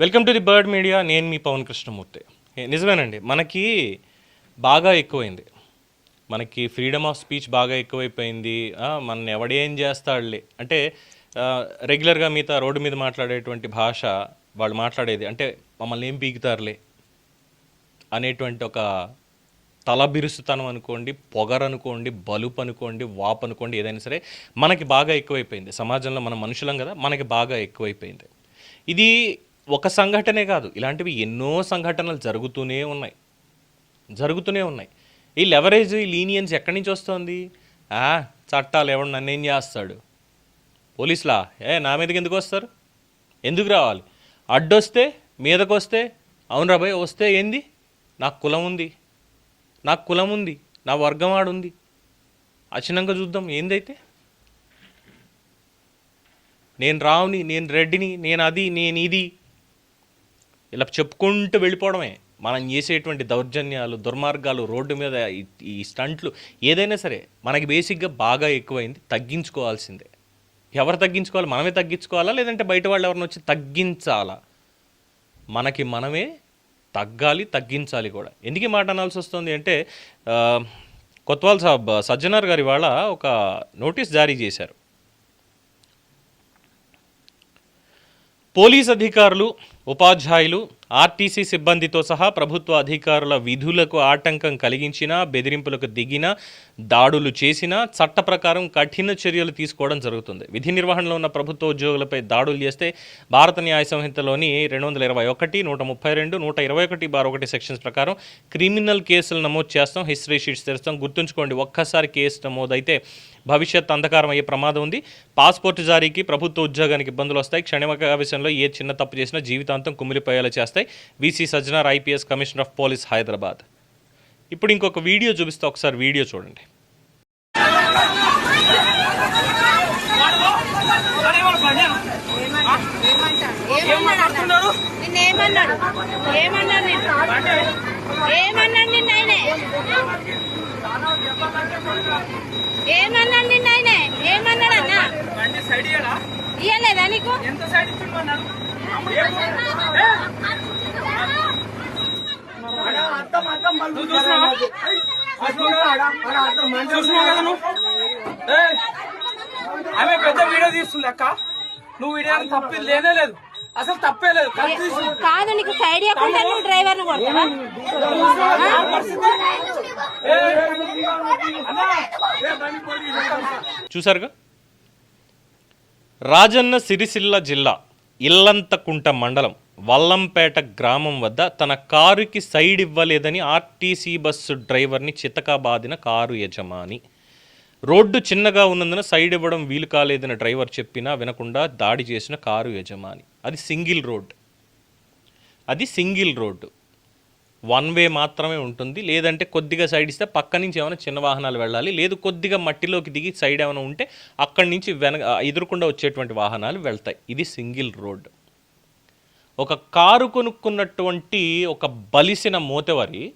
Welcome to the bird media నేను మీ పవన్ కృష్ణమూర్తి. నిజమేనండి. మనకి బాగా ఎక్కువైంది. మనకి ఫ్రీడమ్ ఆఫ్ స్పీచ్ బాగా ఎక్కువైపోయింది. మన ఎవడేం చేస్తాడులే. అంటే రెగ్యులర్గా మిగతా రోడ్డు మీద మాట్లాడేటువంటి భాష వాళ్ళు మాట్లాడేది అంటే మమ్మల్ని ఏం పీకుతారులే? అనేటువంటి ఒక తలబిరుసుతనం అనుకోండి పొగరనుకోండి బలుపు అనుకోండి వాపు అనుకోండి ఏదైనా సరే మనకి బాగా ఎక్కువైపోయింది. సమాజంలో మన మనుషులం కదా మనకి బాగా ఎక్కువైపోయింది. ఇది ఒక సంఘటనే కాదు. ఇలాంటివి ఎన్నో సంఘటనలు జరుగుతూనే ఉన్నాయి. జరుగుతూనే ఉన్నాయి. ఈ లెవరేజ్ ఈ లీనియన్స్ ఎక్కడి నుంచి వస్తుంది? ఆ, చట్టాలు ఎవడు నన్ను ఏం చేస్తాడు? పోలీసులా? ఏ నా మీదకి ఎందుకు వస్తారు? ఎందుకు రావాలి? అడ్డొస్తే మీదకు వస్తే అవును రాబాయ్ వస్తే ఏంది? నాకు కులం ఉంది. నాకు కులం ఉంది. నా వర్గం ఆడుంది వచ్చినాక చూద్దాం. ఏందైతే? నేను రావుని నేను రెడ్డిని నేను అది నేను ఇది ఇలా చెప్పుకుంటూ వెళ్ళిపోవడమే. మనం చేసేటువంటి దౌర్జన్యాలు దుర్మార్గాలు రోడ్డు మీద ఈ- ఈ స్టంట్లు ఏదైనా సరే మనకి బేసిక్గా బాగా ఎక్కువైంది తగ్గించుకోవాల్సిందే. ఎవరు తగ్గించుకోవాలి? మనమే తగ్గించుకోవాలా? లేదంటే బయట వాళ్ళు ఎవరిని వచ్చి తగ్గించాలా? మనకి మనమే తగ్గాలి తగ్గించాలి కూడా. ఎందుకు మాట అనాల్సి వస్తుంది అంటే కొత్వాల్ సాబ్ సజ్జనార్ గారి వాళ్ళ ఒక నోటీస్ జారీ చేశారు. పోలీస్ అధికారులు ఉపాధ్యాయులు ఆర్టీసీ సిబ్బందితో సహా ప్రభుత్వ అధికారుల విధులకు ఆటంకం కలిగించినా బెదిరింపులకు దిగినా దాడులు చేసినా చట్ట ప్రకారం కఠిన చర్యలు తీసుకోవడం జరుగుతుంది. విధి నిర్వహణలో ఉన్న ప్రభుత్వ ఉద్యోగులపై దాడులు చేస్తే భారత న్యాయ సంహితలోని రెండు వందల ఇరవై ఒకటి నూట ముప్పై రెండు నూట ఇరవై ఒకటి బార్ ఒకటి సెక్షన్స్ ప్రకారం క్రిమినల్ కేసులు నమోదు చేస్తాం. హిస్టరీ షీట్స్ తెరుస్తాం. గుర్తుంచుకోండి ఒక్కసారి కేసు నమోదైతే భవిష్యత్ అంధకారం అయ్యే ప్రమాదం ఉంది. పాస్పోర్ట్ జారీకి ప్రభుత్వ ఉద్యోగానికి ఇబ్బందులు వస్తాయి. క్షణిక విషయంలో ఏ చిన్న తప్పు చేసినా జీవితాంతం కుమిలిపోయేలా చేస్తాయి. VC Sajjanar IPS commissioner of police Hyderabad ఇప్పుడు ఇంకొక వీడియో చూపిస్తే. ఒకసారి వీడియో చూడండి. ఏమన్నాడు ఏమన్నాడు ఏమన్నాడు ఏమన్నాడు నిన్న ఆయనే ఏమన్నాడు నిన్న ఆయనే ఏమన్నాడు? ఇయ్యలేదా నీకు? చూసినావా? కదా నువ్వు? ఆమె పెద్ద వీడియో తీస్తుంది అక్క. నువ్వు వీడియో తప్పి లేనే లేదు. అసలు తప్పే లేదు. కాదు నీకు సైడ్ ఇవ్వకుండా నువ్వు డ్రైవర్ను కొడతావా చూసారుగా? రాజన్న సిరిసిల్ల జిల్లా ఇల్లంతకుంట మండలం వల్లంపేట గ్రామం వద్ద తన కారుకి సైడ్ ఇవ్వలేదని ఆర్టీసీ బస్సు డ్రైవర్ని చితకబాదిన కారు యజమాని. రోడ్డు చిన్నగా ఉన్నందున సైడ్ ఇవ్వడం వీలు కాలేదని డ్రైవర్ చెప్పినా వినకుండా దాడి చేసిన కారు యజమాని. అది సింగిల్ రోడ్. అది సింగిల్ రోడ్డు. వన్ వే మాత్రమే ఉంటుంది. లేదంటే కొద్దిగా సైడ్ ఇస్తే పక్క నుంచి ఏమైనా చిన్న వాహనాలు వెళ్ళాలి. లేదు కొద్దిగా మట్టిలోకి దిగి సైడ్ ఏమైనా ఉంటే అక్కడి నుంచి వెనక ఎదురుకుండా వచ్చేటువంటి వాహనాలు వెళ్తాయి. ఇది సింగిల్ రోడ్. ఒక కారు కొనుక్కున్నటువంటి ఒక బలిసిన మోతెవరి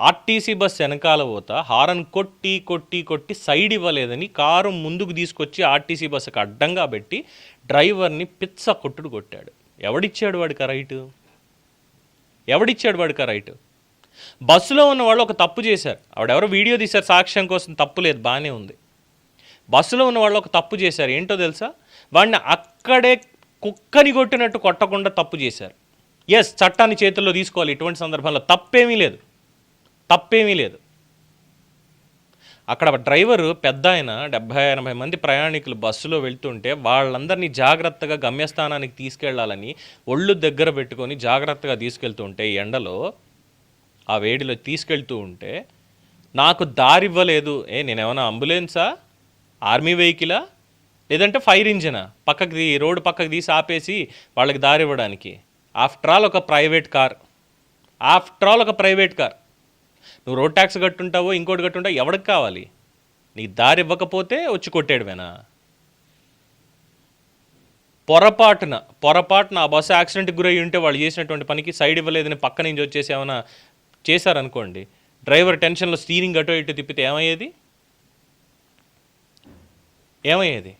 ఆర్టీసీ బస్ వెనకాల పోతా హారన్ కొట్టి కొట్టి కొట్టి సైడ్ ఇవ్వలేదని కారు ముందుకు తీసుకొచ్చి ఆర్టీసీ బస్సుకు అడ్డంగా పెట్టి డ్రైవర్ని పిచ్చ కొట్టుడు కొట్టాడు. ఎవడిచ్చాడు వాడికి రైటు? ఎవడిచ్చాడు వాడికి ఆ రైట్? బస్సులో ఉన్న వాళ్ళు ఒక తప్పు చేశారు. ఆవిడెవరో వీడియో తీశారు సాక్ష్యం కోసం తప్పు లేదు బాగానే ఉంది. బస్సులో ఉన్న వాళ్ళు ఒక తప్పు చేశారు ఏంటో తెలుసా? వాడిని అక్కడే కుక్కని కొట్టినట్టు కొట్టకుండా తప్పు చేశారు. ఎస్ చట్టాన్ని చేతుల్లో తీసుకోవాలి ఇటువంటి సందర్భంలో తప్పేమీ లేదు. తప్పేమీ లేదు. అక్కడ డ్రైవరు పెద్ద ఆయన డెబ్బై ఎనభై మంది ప్రయాణికులు బస్సులో వెళ్తుంటే వాళ్ళందరినీ జాగ్రత్తగా గమ్యస్థానానికి తీసుకెళ్ళాలని ఒళ్ళు దగ్గర పెట్టుకొని జాగ్రత్తగా తీసుకెళ్తుంటే ఎండలో ఆ వేడిలో తీసుకెళ్తూ ఉంటే నాకు దారి ఇవ్వలేదు. ఏ నేనేమైనా అంబులెన్సా? ఆర్మీ వెహికలా? లేదంటే ఫైర్ ఇంజినా? పక్కకి రోడ్డు పక్కకి తీసి ఆపేసి వాళ్ళకి దారి ఇవ్వడానికి. ఆఫ్టర్ ఆల్ ఒక ప్రైవేట్ కార్. ఆఫ్టర్ ఆల్ ఒక ప్రైవేట్ కార్. నువ్వు రోడ్ ట్యాక్స్ కట్టుంటావో ఇంకోటి కట్టుంటావో ఎవడికి కావాలి? నీకు దారి ఇవ్వకపోతే వచ్చి కొట్టేయడమేనా? పొరపాటున పొరపాటున ఆ బస్సు యాక్సిడెంట్కి గురై ఉంటే వాళ్ళు చేసినటువంటి పనికి సైడ్ ఇవ్వలేదని పక్క నుంచి వచ్చేసి ఏమైనా చేశారనుకోండి డ్రైవర్ టెన్షన్లో స్టీరింగ్ అటో ఇటు తిప్పితే ఏమయ్యేది? ఏమయ్యేది?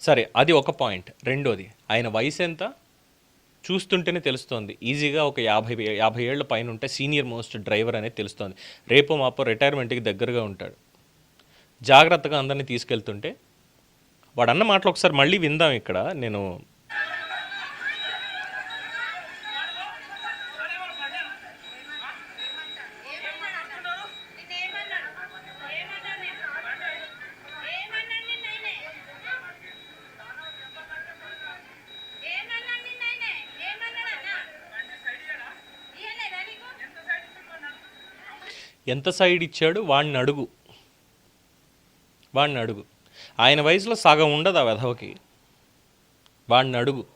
సరే అది ఒక పాయింట్. రెండోది ఆయన వయసు ఎంత? చూస్తుంటేనే తెలుస్తోంది. ఈజీగా ఒక యాభై యాభై ఏళ్ళ పైన ఉంటే సీనియర్ మోస్ట్ డ్రైవర్ అనేది తెలుస్తోంది. రేపు మాపో రిటైర్మెంట్కి దగ్గరగా ఉంటాడు. జాగ్రత్తగా అందరినీ తీసుకెళ్తుంటే వాడు అన్న మాటలు ఒకసారి మళ్ళీ విందాం ఇక్కడ. నేను ఎంత సైడ్ ఇచ్చాడు వాడిని అడుగు. వాడిని అడుగు. ఆయన వయసులో సగం ఉండదు ఆ వెధవకి. వాడిని అడుగు.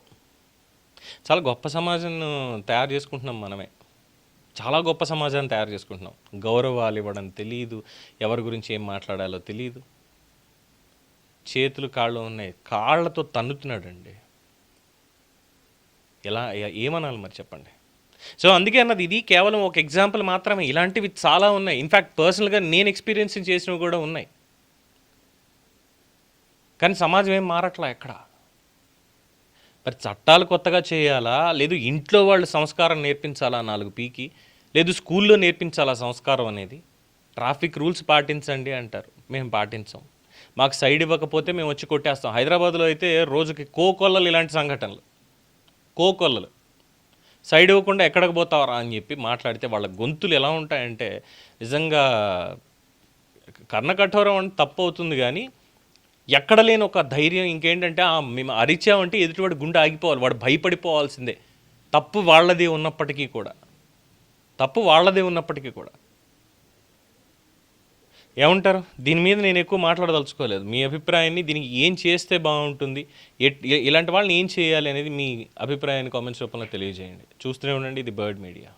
చాలా గొప్ప సమాజాన్ని తయారు చేసుకుంటున్నాం మనమే. చాలా గొప్ప సమాజాన్ని తయారు చేసుకుంటున్నాం. గౌరవాలు ఇవ్వడం తెలియదు ఎవరి గురించి ఏం మాట్లాడాలో తెలియదు చేతులు కాళ్ళు ఉన్నాయి. కాళ్ళతో తన్నుతున్నాడండి. ఎలా ఏమనాలి మరి చెప్పండి? సో అందుకే అన్నది ఇది కేవలం ఒక ఎగ్జాంపుల్ మాత్రమే. ఇలాంటివి చాలా ఉన్నాయి. ఇన్ఫ్యాక్ట్ పర్సనల్గా నేను ఎక్స్పీరియన్స్ చేసినవి కూడా ఉన్నాయి. కానీ సమాజం ఏం మారట్లా ఎక్కడ? మరి చట్టాలు కొత్తగా చేయాలా? లేదు ఇంట్లో వాళ్ళు సంస్కారం నేర్పించాలా నాలుగు పీకి? లేదు స్కూల్లో నేర్పించాలా సంస్కారం అనేది? ట్రాఫిక్ రూల్స్ పాటించండి అంటారు. మేము పాటించాం. మాకు సైడ్ ఇవ్వకపోతే మేము వచ్చి కొట్టేస్తాం. హైదరాబాద్లో అయితే రోజుకి కోకొల్లలు ఇలాంటి సంఘటనలు. కోకొల్లలు సైడ్ ఇవ్వకుండా ఎక్కడికి పోతావరా అని చెప్పి మాట్లాడితే వాళ్ళ గొంతులు ఎలా ఉంటాయంటే నిజంగా కర్ణకఠోరం అంటే తప్పు అవుతుంది కానీ ఎక్కడ లేని ఒక ధైర్యం ఇంకేంటంటే మేము అరిచామంటే ఎదుటివాడు గుండె ఆగిపోవాలి వాడు భయపడిపోవాల్సిందే. తప్పు వాళ్ళదే ఉన్నప్పటికీ కూడా. తప్పు వాళ్ళదే ఉన్నప్పటికీ కూడా. ఏమంటారు? దీని మీద నేను ఎక్కువ మాట్లాడదలుచుకోలేదు. మీ అభిప్రాయాన్ని దీనికి ఏం చేస్తే బాగుంటుంది? ఇలాంటి వాళ్ళని ఏం చేయాలి అనేది మీ అభిప్రాయాన్ని కామెంట్స్ రూపంలో తెలియజేయండి. చూస్తూనే ఉండండి. ఇది బర్డ్ మీడియా.